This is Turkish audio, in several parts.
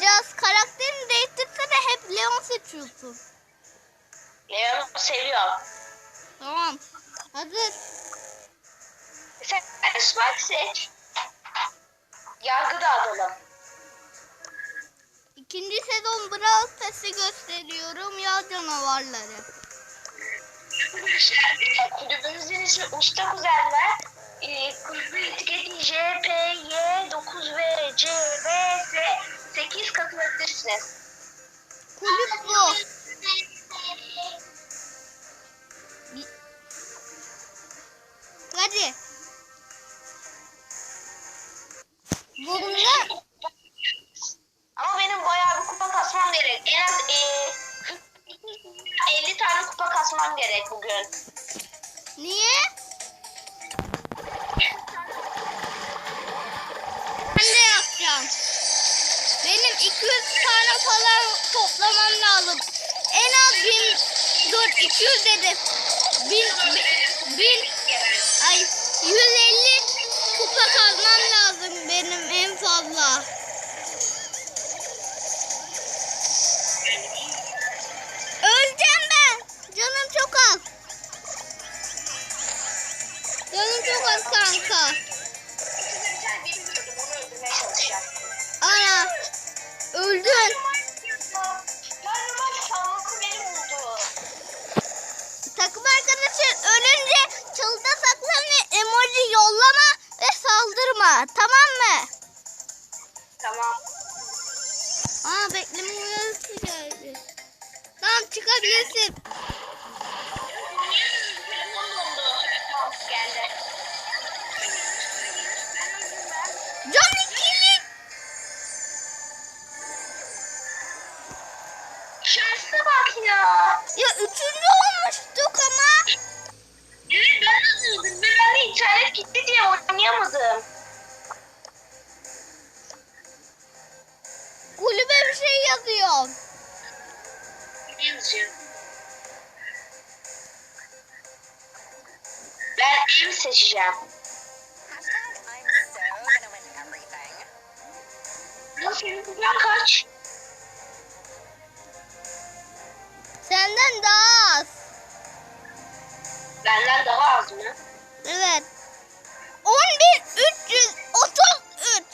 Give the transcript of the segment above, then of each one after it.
yapacağız? Karakterini değiştirsene hep Leon seçiyorsun. Leon'u seviyorum. Tamam. Hazır. Sen Spike seç. Yargı dağıtalım. İkinci sezon Brawl Pass'i gösteriyorum ya canavarları. Kulübümüzün ismi Usta Kuzenler. E, kulübün etiketi JPY9V CVS 8 katılabilirsiniz. Kulüp bu. Hadi. Bunda Ama benim bayağı bir kupa kasmam gerek. En az e, 50 tane kupa kasmam gerek bugün. niye? Falan toplamam lazım. En az 1000 dur 200 dedim. 1000 1000 ay 150 kupa kazmam lazım benim en fazla. Öleceğim ben. Canım çok az. Canım çok az kanka. Şansına bak ya. Ya üçüncü olmuştuk ama. Evet ben? Ben de internet gitti diye oynayamadım. Kulübe bir şey yazıyor. Ne yazıyor? Ben M seçeceğim. Hashtag I'm so gonna win everything. Ya senin kupan kaç? Senden daha az. Benden daha az mı? Evet. 10.333.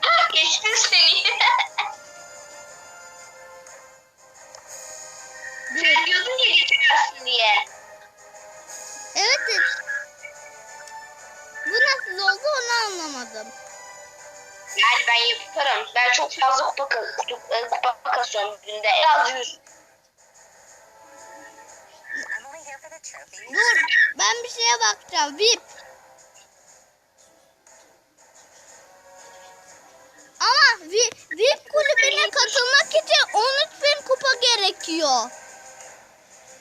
Ha, geçtim seni. Sen diyordun ya geçemezsin diye. Evet. Bu nasıl oldu onu anlamadım. Yani ben yaparım. Ben çok fazla kupa, kupa, kupa kasıyorum günde. En az 100. I'm only here for the trophies. Dur ben bir şeye bakacağım. VIP. Ama VIP, kulübüne katılmak için 13.000 kupa gerekiyor.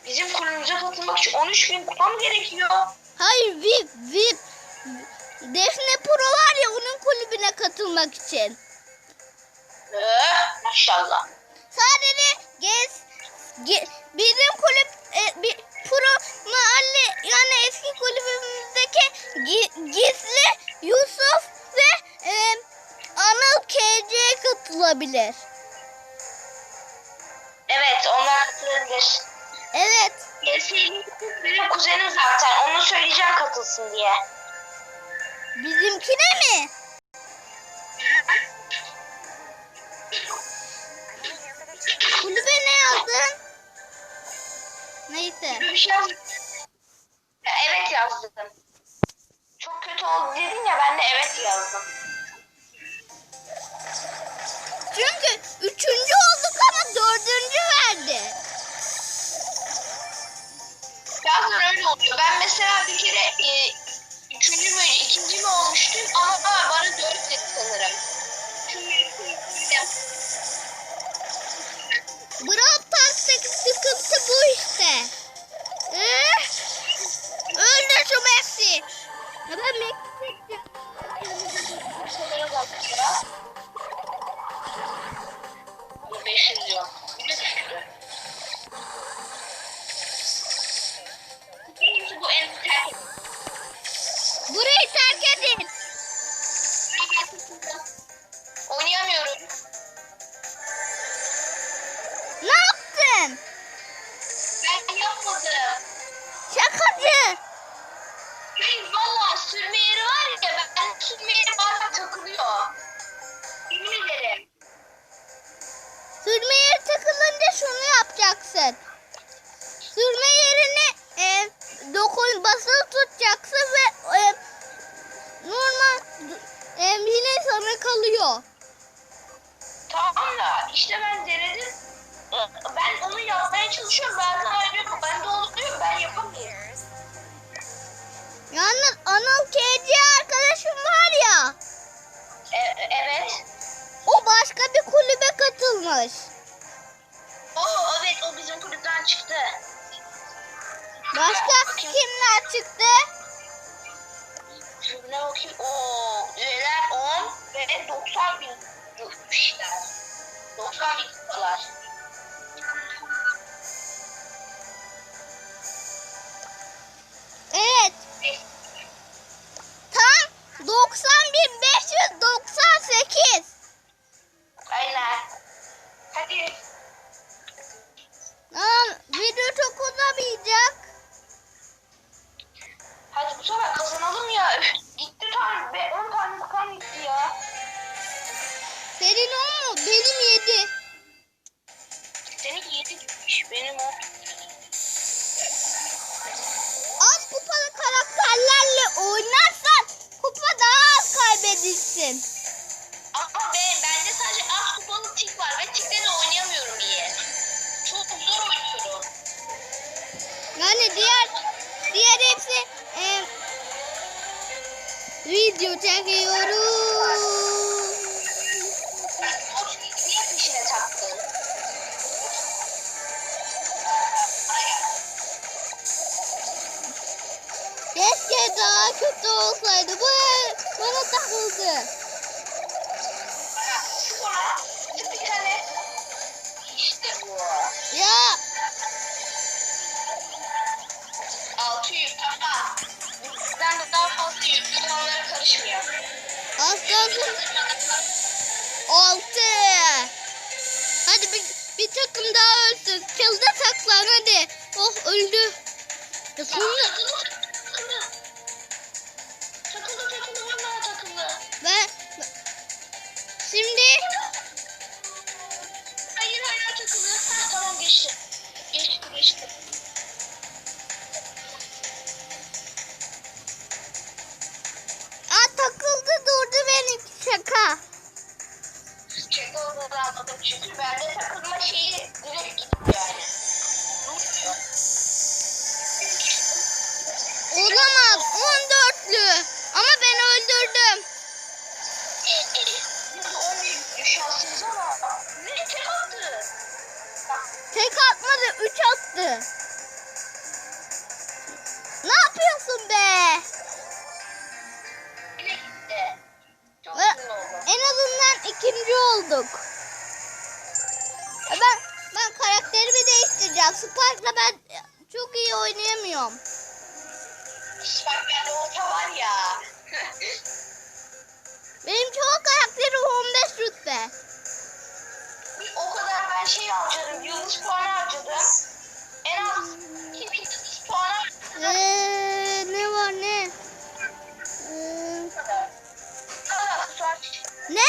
Bizim kulübümüze katılmak için 13 bin kupa mı gerekiyor? Hayır VIP, VIP. Defne Pro var ya onun kulübüne katılmak için. Öh, maşallah. Sadece gez, ge- bizim kulüp e, bir pro mahalle yani eski kulübümüzdeki gi- gizli Yusuf ve e, Anıl KC'ye katılabilir. Evet onlar katılabilir. Evet. Sevgili benim kuzenim zaten. Onu söyleyeceğim katılsın diye. Bizimkine mi? Kulübe ne yazdın? Neyse. Bir şey yaz- Ya, Evet yazdım. Çok kötü oldu dedin ya ben de evet yazdım. Çünkü üçüncü olduk ama dördüncü verdi. Bazen öyle oluyor. Ben mesela bir kere e, üçüncü mü, ikinci mi olmuştum ama bana, tutacaksın. Sürme yerine e, dokun basılı tutacaksın ve e, normal e, yine sana kalıyor. Tamam da işte ben denedim. Ben onu yapmaya çalışıyorum. Bazen öyle ben de oluyor. Ben yapamıyorum. Yalnız Anıl KC arkadaşım var ya. E- evet. O başka bir kulübe katılmış. O bizim kulüpten çıktı. Başka kimler çıktı? Ne bakayım? Oo üyeler 10 ve 90 bin kişiler. 90 bin kişiler. Evet. Tam 90.598. Yani diğer diğer hepsi e, video taktın? Keşke daha kötü olsaydı. Bu bana takıldı. Ya onlara karışmıyor. az kalsın. Altı. Hadi bir, bir takım daha ölsün. Kilde saklan hadi. Oh öldü. Ya sonra Takıldı. Takıldı takıldı vallahi takıldı. ben şimdi çünkü bende takılma şeyi direkt gitti yani. Olamaz 14'lü. Ama ben öldürdüm. Şansınıza bak. Ne tek attı? Tek atmadı 3 attı. Ne yapıyorsun be? en azından ikinci olduk. Karakterimi değiştireceğim. Spark'la ben çok iyi oynayamıyorum. Bende orta var ya. Benim çoğu karakterim 15 rütbe. o kadar ben şey harcadım. Yıldız puanı harcadım. En az 2000 yıldız puanı harcadım. Eee ne var ne? Ee, ne?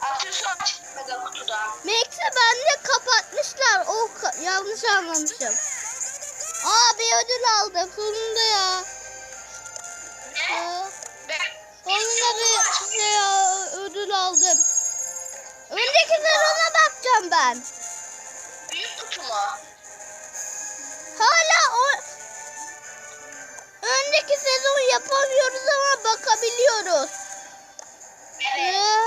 Aksesuar çıkmadı kutudan. Bende kapatmışlar. Oh yanlış anlamışım. Aa bir ödül aldım sonunda ya. Aa, sonunda bir şey ödül aldım. Öndeki sezona bakacağım ben. büyük kutu mu? Hala o öndeki sezon yapamıyoruz ama bakabiliyoruz. Evet. Ee,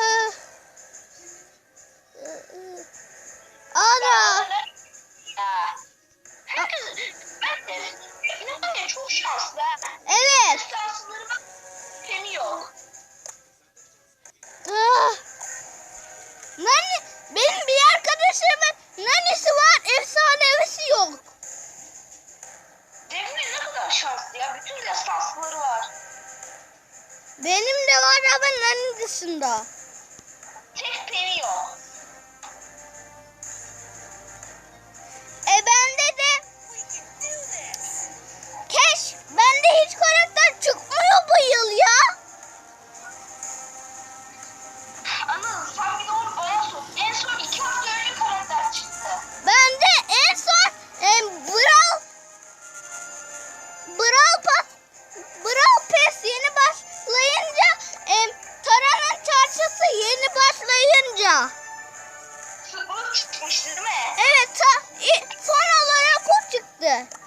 하겠습니다. başlayınca. Bu çıkmış değil mi? Evet ta, son olarak o çıktı.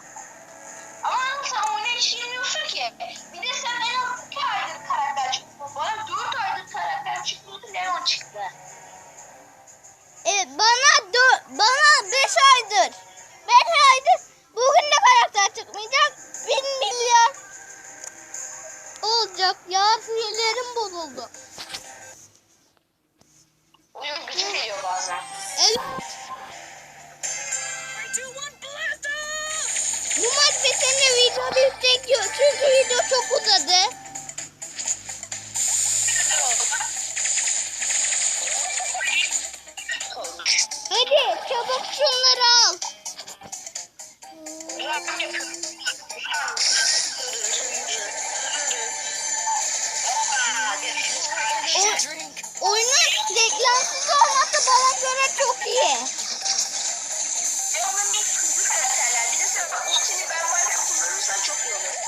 Ama sen onu işlemiyorsun ki. Bir de sen en az iki aydır karakter çıktı. Bana dört aydır karakter çıkmadı. Leon çıktı. E, bana dört, bana beş aydır. Beş aydır İlkini ben varken kullanırsan çok iyi olur.